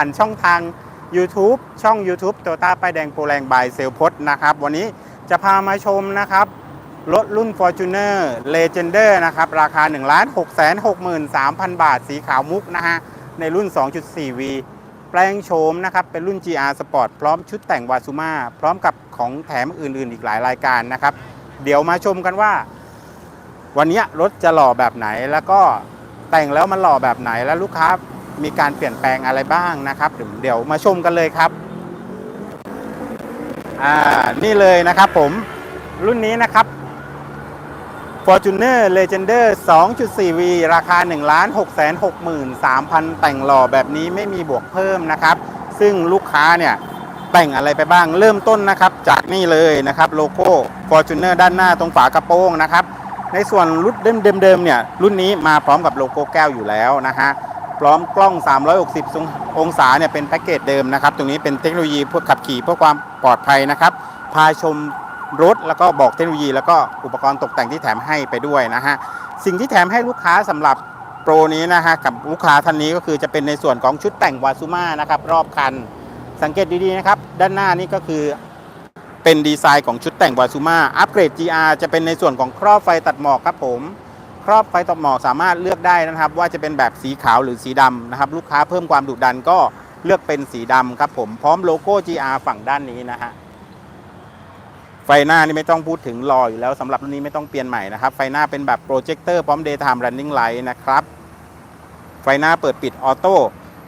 ผ่านช่องทาง YouTube ช่อง YouTube โตต้าป้ายแดงโปรแรงบายเซลพดนะครับ วันนี้จะพามาชมนะครับ รถรุ่น Fortuner Legender นะครับ ราคา 1 6 6 3 0 0 0 บาทสีขาวมุกนะฮะ ในรุ่น 2.4V แปลงโฉมนะครับ เป็นรุ่น GR Sport พร้อมชุดแต่งวาซูมาพร้อมกับของแถมอื่นๆ อีกหลายรายการนะครับ เดี๋ยวมาชมกันว่า วันนี้รถจะหล่อแบบไหนแล้วก็แต่งแล้วมันหล่อแบบไหนแล้วลูกค้า มีการเปลี่ยนแปลงอะไรบ้างนะครับเดี๋ยวมาชมกันเลยครับอ่านี่เลยนะครับผมรุ่นนี้นะครับ Fortuner Legender 2.4V ราคา 1 6 6 3 0 0 0 แต่งหล่อแบบนี้ไม่มีบวกเพิ่มนะครับ ซึ่งลูกค้าเนี่ยแต่งอะไรไปบ้างเริ่มต้นนะครับ จากนี่เลยนะครับโลโก้ Fortuner ด้านหน้าตรงฝากระโปรงนะครับ ในส่วนรุ่นเดิมๆเนี่ยรุ่นนี้มาพร้อมกับโลโก้แก้วอยู่แล้วนะฮะ พร้อมกล้อง 360 องศาเนี่ยเป็นแพ็กเกจเดิมนะครับ ตรงนี้เป็นเทคโนโลยีเพื่อขับขี่เพื่อความปลอดภัยนะครับ พาชมรถแล้วก็บอกเทคโนโลยี แล้วก็อุปกรณ์ตกแต่งที่แถมให้ไปด้วยนะฮะ สิ่งที่แถมให้ลูกค้าสำหรับโปรนี้นะฮะกับลูกค้าท่านนี้ก็คือจะเป็นในส่วนของชุดแต่งวาซูมานะครับรอบคัน สังเกตดีๆนะครับ ด้านหน้านี่ก็คือเป็นดีไซน์ของชุดแต่งวาซูมาอัปเกรด GR จะเป็นในส่วนของครอบไฟตัดหมอกครับผม รอบไฟตัดหมอกสามารถเลือกได้นะครับ ว่าจะเป็นแบบสีขาวหรือสีดำนะครับ ลูกค้าเพิ่มความดุดันก็เลือกเป็นสีดำครับผมพร้อมโลโก้ GR ฝั่งด้านนี้นะฮะไฟหน้านี่ไม่ต้องพูดถึงรออยู่แล้วสำหรับรุ่นนี้ไม่ต้องเปลี่ยนใหม่นะครับ ไฟหน้าเป็นแบบโปรเจคเตอร์พร้อม daytime running light นะครับ ไฟหน้าเปิดปิดออโต้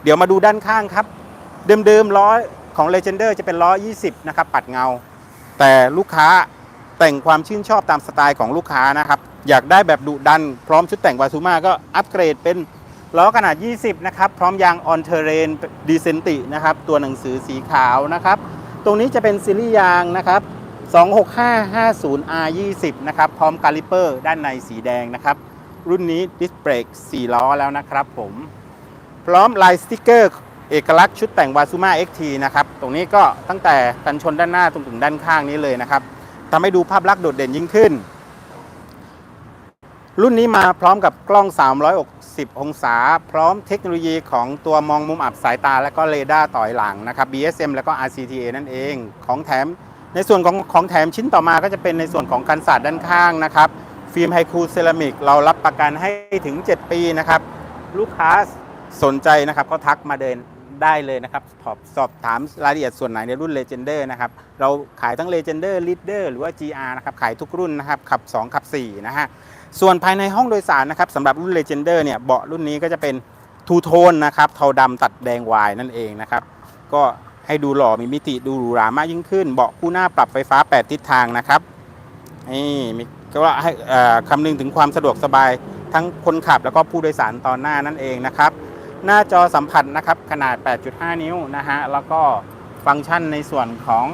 เดี๋ยวมาดูด้านข้างครับ เดิมๆล้อของ Legender จะเป็นล้อ 20 นะครับ ปัดเงา แต่ลูกค้าแต่งความชื่นชอบตามสไตล์ของลูกค้านะครับ อยากได้แบบดุดัน พร้อมชุดแต่งวาซูมาก็อัปเกรดเป็นล้อขนาด 20 นะครับ พร้อมยาง On Terrain d e c e n t i นะครับ ตัวหนังสือสีขาวนะครับ ตรงนี้จะเป็นซีรีส์ยางนะครับ 26550R20 นะครับ พร้อมคาลิเปอร์ด้านในสีแดงนะครับ รุ่นนี้ดิสเบรก4 ล้อแล้วนะครับผม พร้อมลายสติกเกอร์ เอกลักษณ์ชุดแต่งวาซูมา XT นะครับ ตรงนี้ก็ตั้งแต่กันชนด้านหน้าตรงถึงด้านข้างนี้เลยนะครับทำให้ดูภาพลักษณ์โดดเด่นยิ่งขึ้น รุ่นนี้มาพร้อมกับกล้อง 360 องศา พร้อมเทคโนโลยีของตัวมองมุมอับสายตา และก็เรดาร์ต่อยหลังนะครับ BSM แล้วก็ RCTA นั่นเอง ของแถม ในส่วนของของแถมชิ้นต่อมาก็จะเป็นในส่วนของกันศาสตร์ด้านข้างนะครับ ฟิล์มไฮคูเซรามิก เรารับประกันให้ถึง 7 ปีนะครับ ลูกค้าสนใจนะครับก็ทักมาเดิน ได้เลยนะครับสอบสอบถามรายละเอียดส่วนไหนในรุ่น Legender นะครับ เราขายทั้ง Legender Leader หรือว่า GR นะครับ ขายทุกรุ่นนะครับ ขับ 2 ขับ 4 นะฮะ ส่วนภายในห้องโดยสารนะครับสำหรับรุ่น Legender เนี่ย เบาะรุ่นนี้ก็จะเป็นทูโทนนะครับ เทาดำตัดแดงวายนั่นเองนะครับ ก็ให้ดูหล่อมีมิติดูหรูหรามากยิ่งขึ้น เบาะคู่หน้าปรับไฟฟ้า 8 ทิศทางนะครับ นี่มีก็ว่าให้คำนึงถึงความสะดวกสบายทั้งคนขับแล้วก็ผู้โดยสารตอนหน้านั่นเองนะครับ หน้าจอสัมผัสนะครับขนาด 8.5 นิ้วนะฮะแล้วก็ฟังก์ชันในส่วนของ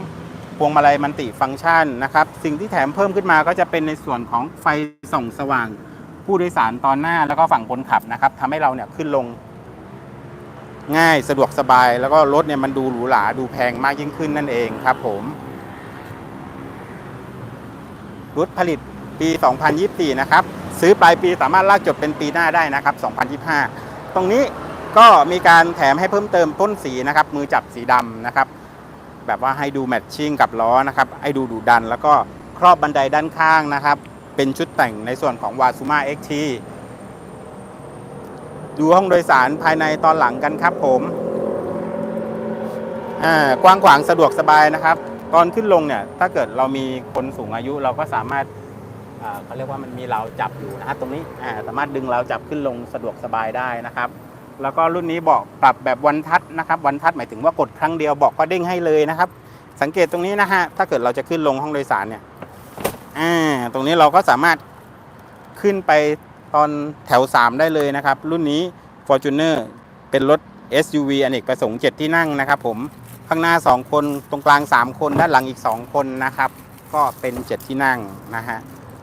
พวงมาลัยมันติฟังก์ชันนะครับ สิ่งที่แถมเพิ่มขึ้นมาก็จะเป็นในส่วนของไฟส่องสว่าง ผู้โดยสารตอนหน้าแล้วก็ฝั่งคนขับนะครับทำให้เราเนี่ยขึ้นลง ง่ายสะดวกสบาย แล้วก็รถเนี่ยมันดูหรูหราดูแพงมากยิ่งขึ้นนั่นเองครับผมรถผลิตปี 2024 นะครับ ซื้อปลายปีสามารถลากจบเป็นปีหน้าได้นะครับ 2025 ตรงนี้ ก็มีการแถมให้เพิ่มเติมต้นสีนะครับ มือจับสีดำนะครับ แบบว่าให้ดูแมทชิ่งกับล้อนะครับ ให้ดูดุดัน แล้วก็ครอบบันไดด้านข้างนะครับ เป็นชุดแต่งในส่วนของ w a z u m a XT ดูห้องโดยสารภายในตอนหลังกันครับผมอ่ากว้างขวางสะดวกสบายนะครับ ตอนขึ้นลงเนี่ย ถ้าเกิดเรามีคนสูงอายุเราก็สามารถอ่าเขาเรียกว่ามันมีเราจับอยู่นะครับตรงนี้สามารถดึงเราจับขึ้นลงสะดวกสบายได้นะครับ แล้วก็รุ่นนี้เบาะปรับแบบวันทัดนะครับวันทัดหมายถึงว่ากดครั้งเดียวเบาะก็เด้งให้เลยนะครับ สังเกตตรงนี้นะฮะถ้าเกิดเราจะขึ้นลงห้องโดยสารเนี่ยอ่าตรงนี้เราก็สามารถขึ้นไปตอนแถว 3 ได้เลยนะครับ รุ่นนี้ Fortuner เป็นรถ SUV อเนกประสงค์7ที่นั่งนะครับผมข้างหน้า 2 คนตรงกลาง 3 คนด้านหลังอีก 2 คนนะครับ ก็เป็น 7 ที่นั่งนะฮะ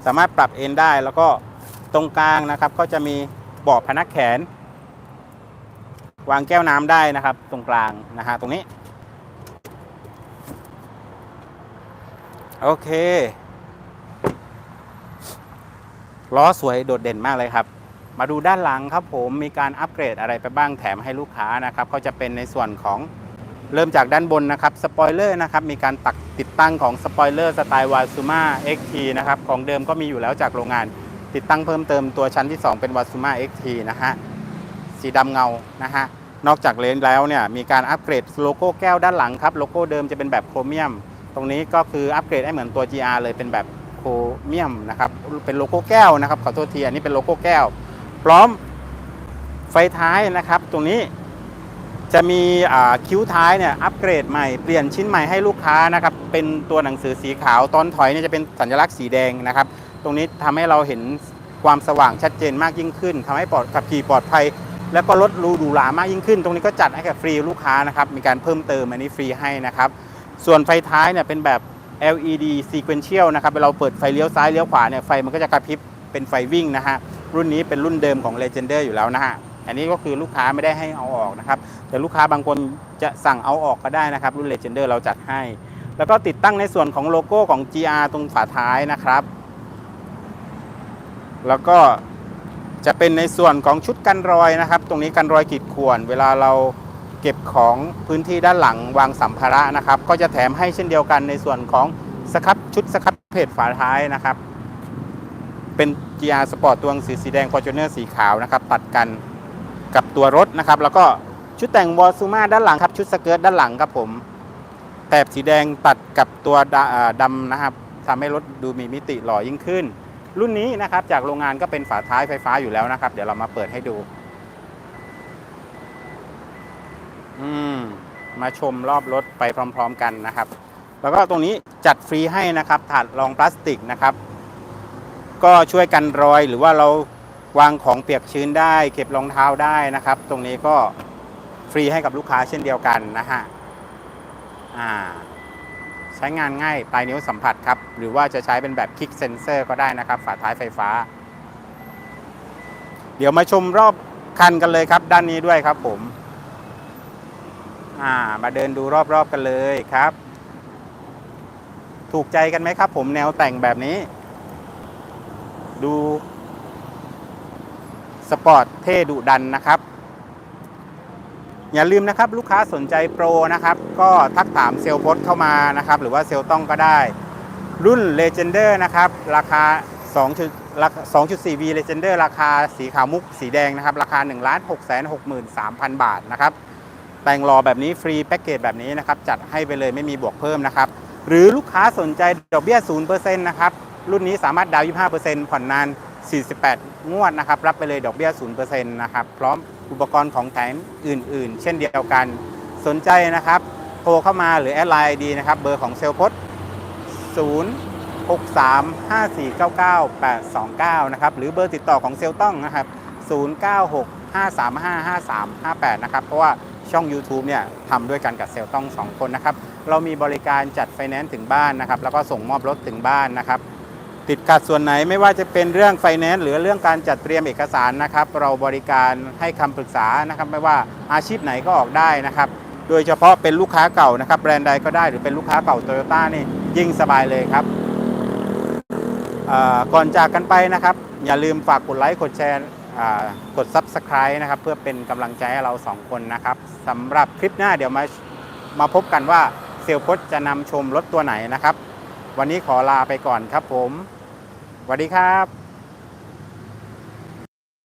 สามารถปรับเอนได้แล้วก็ตรงกลางนะครับ ก็จะมีเบาะพนักแขน วางแก้วน้ำได้นะครับ ตรงกลางนะฮะตรงนี้ โอเคล้อสวยโดดเด่นมากเลยครับ มาดูด้านหลังครับผมมีการอัปเกรดอะไรไปบ้างแถมให้ลูกค้านะครับก็จะเป็นในส่วนของเริ่มจากด้านบนนะครับสปอยเลอร์นะครับมีการตักติดตั้งของสปอยเลอร์สไตล์วาซูมา XT นะครับของเดิมก็มีอยู่แล้วจากโรงงาน ติดตั้งเพิ่มเติมตัวชั้นที่ 2 เป็นวาซูมา XT นะฮะ สีดำเงานะฮะนอกจากเลนส์แล้วเนี่ยมีการอัปเกรดโลโก้แก้วด้านหลังครับโลโก้เดิมจะเป็นแบบโครเมียม ตรงนี้ก็คืออัปเกรดให้เหมือนตัว GR เลยเป็นแบบโครเมียมนะครับเป็นโลโก้แก้วนะครับขอโทษทีอันนี้เป็นโลโก้แก้ว พร้อมไฟท้ายนะครับ ตรงนี้จะมีคิ้วท้ายเนี่ยอัปเกรดใหม่เปลี่ยนชิ้นใหม่ให้ลูกค้านะครับเป็นตัวหนังสือสีขาวตอนถอยเนี่ยจะเป็นสัญลักษณ์สีแดงนะครับ ตรงนี้ทำให้เราเห็นความสว่างชัดเจนมากยิ่งขึ้นทำให้ปลอดขับขี่ปลอดภัย แล้วก็ลดรูดูหรามากยิ่งขึ้น ตรงนี้ก็จัดให้กับฟรีลูกค้านะครับ มีการเพิ่มเติมอันนี้ฟรีให้นะครับ ส่วนไฟท้ายเนี่ยเป็นแบบ LED sequential นะครับเวลาเราเปิดไฟเลี้ยวซ้ายเลี้ยวขวาเนี่ยไฟมันก็จะกระพริบเป็นไฟวิ่งนะฮะ รุ่นนี้เป็นรุ่นเดิมของ Legender อยู่แล้วนะฮะ อันนี้ก็คือลูกค้าไม่ได้ให้เอาออกนะครับ แต่ลูกค้าบางคนจะสั่งเอาออกก็ได้นะครับ รุ่น Legender เราจัดให้ แล้วก็ติดตั้งในส่วนของโลโก้ของ GR ตรงฝาท้ายนะครับ แล้วก็ จะเป็นในส่วนของชุดกันรอยนะครับ ตรงนี้กันรอยขีดข่วน เวลาเราเก็บของพื้นที่ด้านหลังวางสัมภาระนะครับ ก็จะแถมให้เช่นเดียวกันในส่วนของสครับชุดสครับเพจฝาท้ายนะครับ เป็น GR Sport ตัวหนังสือสีแดง Fortuner สีขาวนะครับ ตัดกันกับตัวรถนะครับ แล้วก็ชุดแต่งวอลซูมาด้านหลังครับ ชุดสเกิร์ตด้านหลังครับผมแถบสีแดงตัดกับตัวดำนะครับทำให้รถดูมีมิติหล่อยิ่งขึ้น รุ่นนี้นะครับจากโรงงานก็เป็นฝาท้ายไฟฟ้าอยู่แล้วนะครับ เดี๋ยวเรามาเปิดให้ดู อืมมาชมรอบรถไปพร้อม ๆ กันนะครับ แล้วก็ตรงนี้จัดฟรีให้นะครับถาดรองพลาสติกนะครับ ก็ช่วยกันรอยหรือว่าเราวางของเปียกชื้นได้ เก็บรองเท้าได้นะครับ ตรงนี้ก็ฟรีให้กับลูกค้าเช่นเดียวกันนะฮะอ่า ใช้งานง่ายปลายนิ้วสัมผัสครับ หรือว่าจะใช้เป็นแบบคลิกเซนเซอร์ก็ได้นะครับ ฝาท้ายไฟฟ้า เดี๋ยวมาชมรอบคันกันเลยครับ ด้านนี้ด้วยครับผมอ่ามาเดินดูรอบๆกันเลยครับ ถูกใจกันไหมครับ ผมแนวแต่งแบบนี้ ดูสปอร์ตเท่ดุดันนะครับ อย่าลืมนะครับลูกค้าสนใจโปรนะครับก็ทักถามเซลล์โพสเข้ามานะครับหรือว่าเซลล์ต้องก็ได้ รุ่น Legender นะครับราคา2 2.4V Legender ราคาสีขาวมุกสีแดงนะครับราคา 1 6 6 3 0 0 0 บาทนะครับแต่งรอแบบนี้ฟรีแพ็กเกจแบบนี้นะครับจัดให้ไปเลยไม่มีบวกเพิ่มนะครับหรือลูกค้าสนใจดอกเบี้ย 0%นะครับรุ่นนี้สามารถดาวน์25%ผ่อนนาน 48 งวดนะครับรับไปเลยดอกเบี้ย 0%นะครับพร้อม อุปกรณ์ของแถมอื่น ๆ เช่นเดียวกัน สนใจนะครับ โทรเข้ามาหรือแอดไลน์ดีนะครับ เบอร์ของเซลล์พด0 6 3 5 4 9 9 8 2 9 นะครับ หรือเบอร์ติดต่อของเซลต้องนะครับ 0 9 6 5 3 5 5 3 5 8 นะครับ เพราะว่าช่อง YouTube เนี่ยทำด้วยกันกับเซลต้อง 2 คนนะครับ เรามีบริการจัดไฟแนนซ์ถึงบ้านนะครับ แล้วก็ส่งมอบรถถึงบ้านนะครับ ติดขัดส่วนไหนไม่ว่าจะเป็นเรื่องไฟแนนซ์หรือเรื่องการจัดเตรียมเอกสารนะครับ เราบริการให้คำปรึกษานะครับ ไม่ว่าอาชีพไหนก็ออกได้นะครับ โดยเฉพาะเป็นลูกค้าเก่านะครับแบรนด์ใดก็ได้หรือเป็นลูกค้าเก่าโตโยต้านี่ยิ่งสบายเลยครับก่อนจากกันไปนะครับ อย่าลืมฝากกดไลค์กดแชร์กด Subscribe นะครับ เพื่อเป็นกำลังใจให้เราสองคนนะครับสำหรับคลิปหน้าเดี๋ยวมามาพบกันว่าเซลพจจะนำชมรถตัวไหนนะครับ วันนี้ขอลาไปก่อนครับผม สวัสดีครับ